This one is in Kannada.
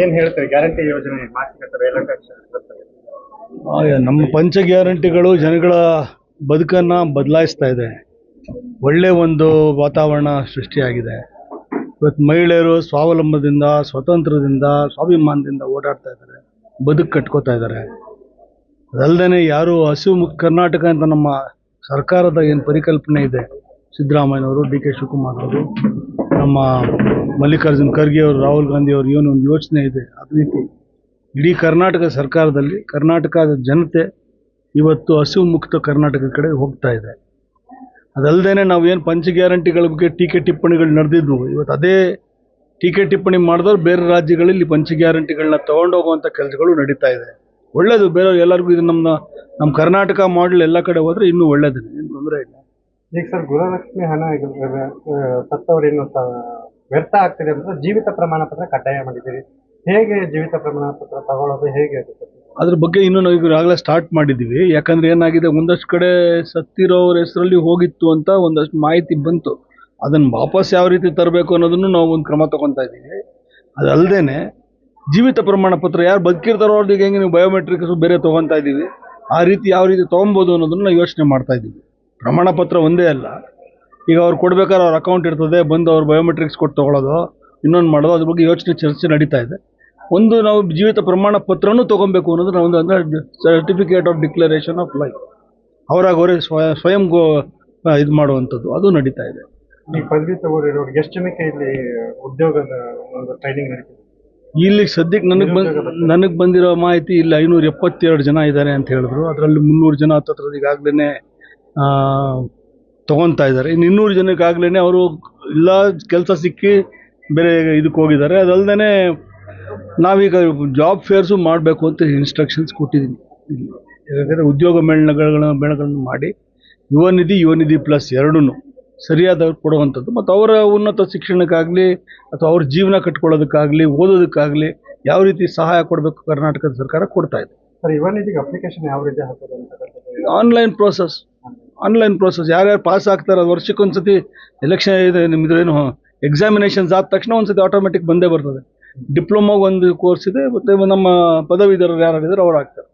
ಏನ್ ಹೇಳ್ತಾರೆ? ಗ್ಯಾರಂಟಿ ಯೋಜನೆ ನಮ್ಮ ಪಂಚ ಗ್ಯಾರಂಟಿಗಳು ಜನಗಳ ಬದುಕನ್ನು ಬದಲಾಯಿಸ್ತಾ ಇದೆ. ಒಳ್ಳೆ ಒಂದು ವಾತಾವರಣ ಸೃಷ್ಟಿಯಾಗಿದೆ. ಇವತ್ತು ಮಹಿಳೆಯರು ಸ್ವಾವಲಂಬದಿಂದ, ಸ್ವತಂತ್ರದಿಂದ, ಸ್ವಾಭಿಮಾನದಿಂದ ಓಡಾಡ್ತಾ ಇದ್ದಾರೆ. ಬದುಕು ಕಟ್ಕೋತಾ ಇದ್ದಾರೆ. ಅದಲ್ಲದೆ ಯಾರು ಹಸಿವು ಮುಕ್ತ ಕರ್ನಾಟಕ ಅಂತ ನಮ್ಮ ಸರ್ಕಾರದ ಏನು ಪರಿಕಲ್ಪನೆ ಇದೆ, ಸಿದ್ದರಾಮಯ್ಯನವರು, ಡಿ ಕೆ ಶಿವಕುಮಾರ್ ಅವರು, ನಮ್ಮ ಮಲ್ಲಿಕಾರ್ಜುನ್ ಖರ್ಗೆ ಅವರು, ರಾಹುಲ್ ಗಾಂಧಿ ಅವರು ಏನು ಒಂದು ಯೋಚನೆ ಇದೆ. ಅದೇ ರೀತಿ ಇಡೀ ಕರ್ನಾಟಕ ಸರ್ಕಾರದಲ್ಲಿ ಕರ್ನಾಟಕದ ಜನತೆ ಇವತ್ತು ಹಸಿವು ಮುಕ್ತ ಕರ್ನಾಟಕ ಕಡೆ ಹೋಗ್ತಾ ಇದೆ. ಅದಲ್ಲದೆ ನಾವು ಏನು ಪಂಚ ಗ್ಯಾರಂಟಿಗಳ ಬಗ್ಗೆ ಟೀಕೆ ಟಿಪ್ಪಣಿಗಳು ನಡೆದಿದ್ವು. ಇವತ್ತು ಅದೇ ಟೀಕೆ ಟಿಪ್ಪಣಿ ಮಾಡಿದವ್ರು ಬೇರೆ ರಾಜ್ಯಗಳಲ್ಲಿ ಪಂಚ ಗ್ಯಾರಂಟಿಗಳನ್ನ ತಗೊಂಡೋಗುವಂಥ ಕೆಲಸಗಳು ನಡೀತಾ ಇದೆ. ಒಳ್ಳೆಯದು ಬೇರೆ ಎಲ್ಲರಿಗೂ ಇದು ನಮ್ಮ ನಮ್ಮ ಕರ್ನಾಟಕ ಮಾಡಲ್ ಎಲ್ಲ ಕಡೆ ಹೋದರೆ ಇನ್ನೂ ಒಳ್ಳೇದು ಏನು ತೊಂದರೆ ಇಲ್ಲ. ಈಗ ಸರ್ ಗೃಹಲಕ್ಷ್ಮಿ ಹಣ ಸತ್ತವರೇನು ವ್ಯರ್ಥ ಆಗ್ತಿದೆ ಅಂತ ಜೀವಿತ ಪ್ರಮಾಣ ಪತ್ರ ಕಡ್ಡಾಯ ಮಾಡಿದ್ದೀರಿ. ಹೇಗೆ ಜೀವಿತ ಪ್ರಮಾಣ ಪತ್ರ ತಗೊಳ್ಳೋದು, ಹೇಗೆ ಅದು ಅದ್ರ ಬಗ್ಗೆ ಇನ್ನೂ ನಾವು ಈಗಾಗಲೇ ಸ್ಟಾರ್ಟ್ ಮಾಡಿದ್ದೀವಿ. ಯಾಕಂದ್ರೆ ಏನಾಗಿದೆ, ಒಂದಷ್ಟು ಕಡೆ ಸತ್ತಿರೋರ ಹೆಸರಲ್ಲಿ ಹೋಗಿತ್ತು ಅಂತ ಒಂದಷ್ಟು ಮಾಹಿತಿ ಬಂತು. ಅದನ್ನು ವಾಪಸ್ ಯಾವ ರೀತಿ ತರಬೇಕು ಅನ್ನೋದನ್ನು ನಾವು ಒಂದು ಕ್ರಮ ತಗೊತಾ ಇದ್ದೀವಿ. ಅದಲ್ಲದೆ ಜೀವಿತ ಪ್ರಮಾಣ ಪತ್ರ ಯಾರು ಬದುಕಿರ್ತಾರೋ ಅವ್ರಿಗೆ ಹೆಂಗೆ ನೀವು ಬಯೋಮೆಟ್ರಿಕ್ಸ್ ಬೇರೆ ತೊಗೊತಾ ಇದ್ದೀವಿ. ಆ ರೀತಿ ಯಾವ ರೀತಿ ತೊಗೊಬೋದು ಅನ್ನೋದನ್ನು ನಾವು ಯೋಚನೆ ಮಾಡ್ತಾ ಇದ್ದೀವಿ. ಪ್ರಮಾಣ ಪತ್ರ ಒಂದೇ ಅಲ್ಲ. ಈಗ ಅವ್ರು ಕೊಡ್ಬೇಕಾದ್ರೆ ಅವ್ರ ಅಕೌಂಟ್ ಇರ್ತದೆ ಬಂದು ಅವ್ರು ಬಯೋಮೆಟ್ರಿಕ್ಸ್ ಕೊಟ್ಟು ತೊಗೊಳೋದು ಇನ್ನೊಂದು ಮಾಡೋದು ಅದ್ರ ಬಗ್ಗೆ ಯೋಚನೆ ಚರ್ಚೆ ನಡೀತಾ ಇದೆ. ಒಂದು ನಾವು ಜೀವಿತ ಪ್ರಮಾಣ ಪತ್ರನೂ ತೊಗೊಬೇಕು ಅನ್ನೋದು ನಾವು ಒಂದು ಅಂದರೆ certificate of declaration of life ಅವರಾಗ ಅವರೇ ಸ್ವಯ ಸ್ವಯಂ ಗೋ ಇದು ಮಾಡುವಂಥದ್ದು. ಅದು ನಡೀತಾ ಇದೆ. ಈ ಪದವಿ ಎಷ್ಟು ಜನಕ್ಕೆ ಇಲ್ಲಿ ಉದ್ಯೋಗದ ಒಂದು ಟ್ರೈನಿಂಗ್ ನಡೀತದೆ? ಇಲ್ಲಿ ಸದ್ಯಕ್ಕೆ ನನಗೆ ಬಂದ್ ನನಗೆ ಬಂದಿರೋ ಮಾಹಿತಿ ಇಲ್ಲಿ ಐನೂರ ಎಪ್ಪತ್ತೆರಡು ಜನ ಇದ್ದಾರೆ ಅಂತ ಹೇಳಿದ್ರು. ಅದರಲ್ಲಿ ಮುನ್ನೂರು ಜನ ಹತ್ತತ್ರ ಈಗಾಗಲೇ ತೊಗೊತಾ ಇದ್ದಾರೆ. ಇನ್ನು ಇನ್ನೂರು ಜನಕ್ಕಾಗಲೇ ಅವರು ಇಲ್ಲ ಕೆಲಸ ಸಿಕ್ಕಿ ಬೇರೆ ಇದಕ್ಕೆ ಹೋಗಿದ್ದಾರೆ. ಅದಲ್ಲದೆ ನಾವೀಗ ಜಾಬ್ ಫೇರ್ಸು ಮಾಡಬೇಕು ಅಂತ ಇನ್ಸ್ಟ್ರಕ್ಷನ್ಸ್ ಕೊಟ್ಟಿದ್ದೀನಿ. ಇಲ್ಲಿ ಯಾಕಂದರೆ ಉದ್ಯೋಗ ಮೇಳಗಳನ್ನ ಮೇಳಗಳನ್ನು ಮಾಡಿ ಯುವ ನಿಧಿ ಯುವ ನಿಧಿ ಪ್ಲಸ್ ಎರಡೂ ಸರಿಯಾದ ಕೊಡುವಂಥದ್ದು. ಮತ್ತು ಅವರ ಉನ್ನತ ಶಿಕ್ಷಣಕ್ಕಾಗಲಿ ಅಥವಾ ಅವ್ರ ಜೀವನ ಕಟ್ಕೊಳ್ಳೋದಕ್ಕಾಗಲಿ ಓದೋದಕ್ಕಾಗಲಿ ಯಾವ ರೀತಿ ಸಹಾಯ ಕೊಡಬೇಕು ಕರ್ನಾಟಕದ ಸರ್ಕಾರ ಕೊಡ್ತಾ ಇದೆ. ಸರ್ ಯುವ ನಿಧಿಗೆ ಅಪ್ಲಿಕೇಶನ್ ಯಾವ ರೀತಿ ಹಾಕೋದು ಅಂತ ಆನ್ಲೈನ್ ಪ್ರೋಸೆಸ್ ಆನ್ಲೈನ್ ಪ್ರೋಸೆಸ್ ಯಾರ್ಯಾರು ಪಾಸ್ ಆಗ್ತಾರೆ, ಅದು ವರ್ಷಕ್ಕೊಂದ್ಸತಿ ಎಲೆಕ್ಷನ್ ಇದೆ ನಿಮ್ಮದೇನು ಎಕ್ಸಾಮಿನೇಷನ್ಸ್ ಆದ ತಕ್ಷಣ ಒಂದ್ಸತಿ ಆಟೋಮೆಟಿಕ್ ಬಂದೇ ಬರ್ತದೆ. ಡಿಪ್ಲೊಮಾ ಒಂದು ಕೋರ್ಸ್ ಇದೆ, ಮತ್ತು ನಮ್ಮ ಪದವೀಧರರು ಯಾರಿದ್ದಾರೆ ಅವ್ರು ಆಗ್ತಾರೆ.